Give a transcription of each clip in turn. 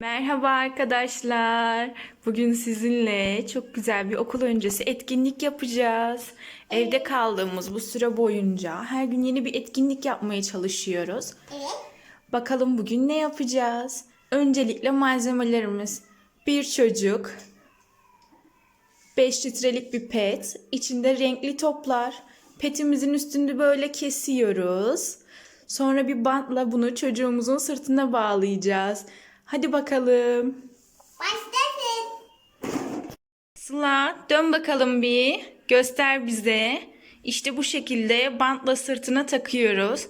Merhaba arkadaşlar. Bugün sizinle çok güzel bir okul öncesi etkinlik yapacağız. Evde kaldığımız bu süre boyunca her gün yeni bir etkinlik yapmaya çalışıyoruz. Evet. Bakalım bugün ne yapacağız? Öncelikle malzemelerimiz. Bir çocuk, 5 litrelik bir pet, içinde renkli toplar. Petimizin üstünde böyle kesiyoruz. Sonra bir bantla bunu çocuğumuzun sırtına bağlayacağız. Hadi bakalım. Başlasın. Sıla dön bakalım bir. Göster bize. İşte bu şekilde bantla sırtına takıyoruz.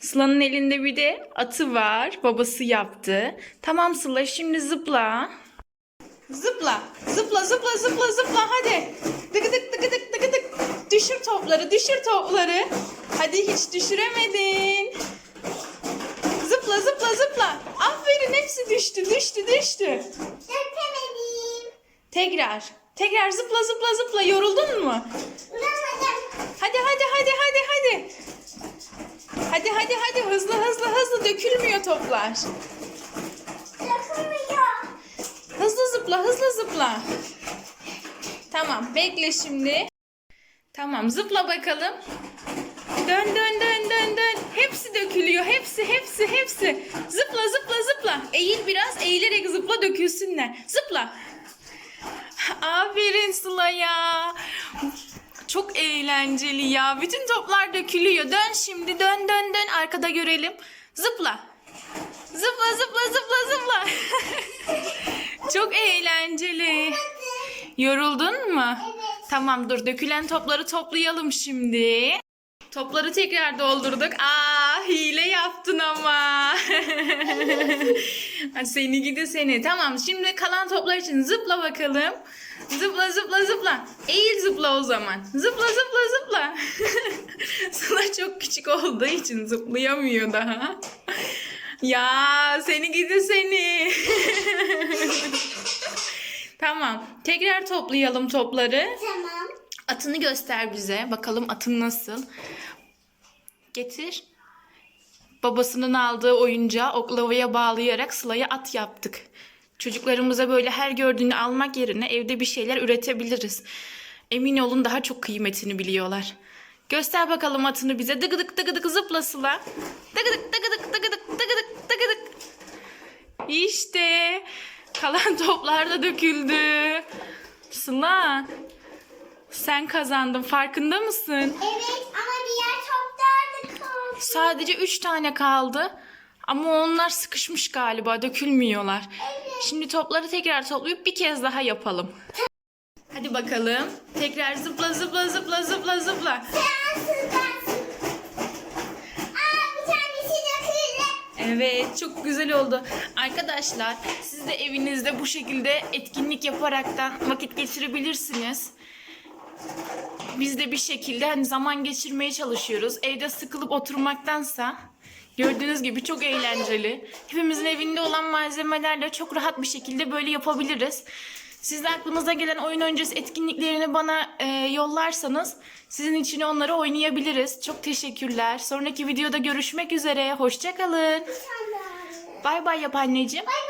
Sıla'nın elinde bir de atı var. Babası yaptı. Tamam Sıla şimdi zıpla. Zıpla. Zıpla zıpla zıpla zıpla hadi. Dıgıdık dıgıdık dıgıdık. Düşür topları düşür topları. Hadi hiç düşüremedin. Zıpla zıpla zıpla. Aferin hepsi düştü düştü düştü. Dökemedim. Tekrar. Tekrar zıpla zıpla zıpla. Yoruldun mu? Vuramadım. Hadi hadi hadi hadi hadi. Hadi hadi hadi hızlı hızlı hızlı dökülmüyor toplar. Dökülmüyor. Hızlı zıpla hızlı zıpla. Tamam bekle şimdi. Tamam zıpla bakalım. Dön dön dön dön dön. Dökülsünler. Zıpla. Aferin Sıla ya. Çok eğlenceli ya. Bütün toplar dökülüyor. Dön şimdi dön dön dön. Arkada görelim. Zıpla. Zıpla zıpla zıpla zıpla. Çok eğlenceli. Yoruldun mu? Tamam dur dökülen topları toplayalım şimdi. Topları tekrar doldurduk. Aa hile yaptın ama. Seni gidi seni. Tamam şimdi kalan toplar için zıpla bakalım. Zıpla zıpla zıpla. Eğil zıpla o zaman. Zıpla zıpla zıpla. Sıla çok küçük olduğu için zıplayamıyor daha. Ya seni gidi seni. tamam. Tekrar toplayalım topları. Tamam. Atını göster bize. Bakalım atın nasıl. Getir. Babasının aldığı oyuncağı oklavaya bağlayarak Sıla'ya at yaptık. Çocuklarımıza böyle her gördüğünü almak yerine evde bir şeyler üretebiliriz. Emin olun daha çok kıymetini biliyorlar. Göster bakalım atını bize. Dıgıdık dıgıdık zıpla Sıla. Dıgıdık dıgıdık dıgıdık dıgıdık dıgıdık. İşte kalan toplar da döküldü. Sıla sen kazandın farkında mısın? Evet ama diğer toplar da kaldı. Sadece 3 tane kaldı. Ama onlar sıkışmış galiba dökülmüyorlar. Şimdi topları tekrar toplayıp bir kez daha yapalım. Hadi bakalım. Tekrar zıpla zıpla zıpla zıpla zıpla. Sensiz bensiz. Aa bir tanesi döküldü. Evet çok güzel oldu. Arkadaşlar siz de evinizde bu şekilde etkinlik yaparaktan vakit geçirebilirsiniz. Biz de bir şekilde hani zaman geçirmeye çalışıyoruz. Evde sıkılıp oturmaktansa gördüğünüz gibi çok eğlenceli. Hepimizin evinde olan malzemelerle çok rahat bir şekilde böyle yapabiliriz. Siz de aklınıza gelen oyun öncesi etkinliklerini bana e, yollarsanız sizin için onları oynayabiliriz. Çok teşekkürler. Sonraki videoda görüşmek üzere. Hoşçakalın. Bay bay yap anneciğim. Bay bay.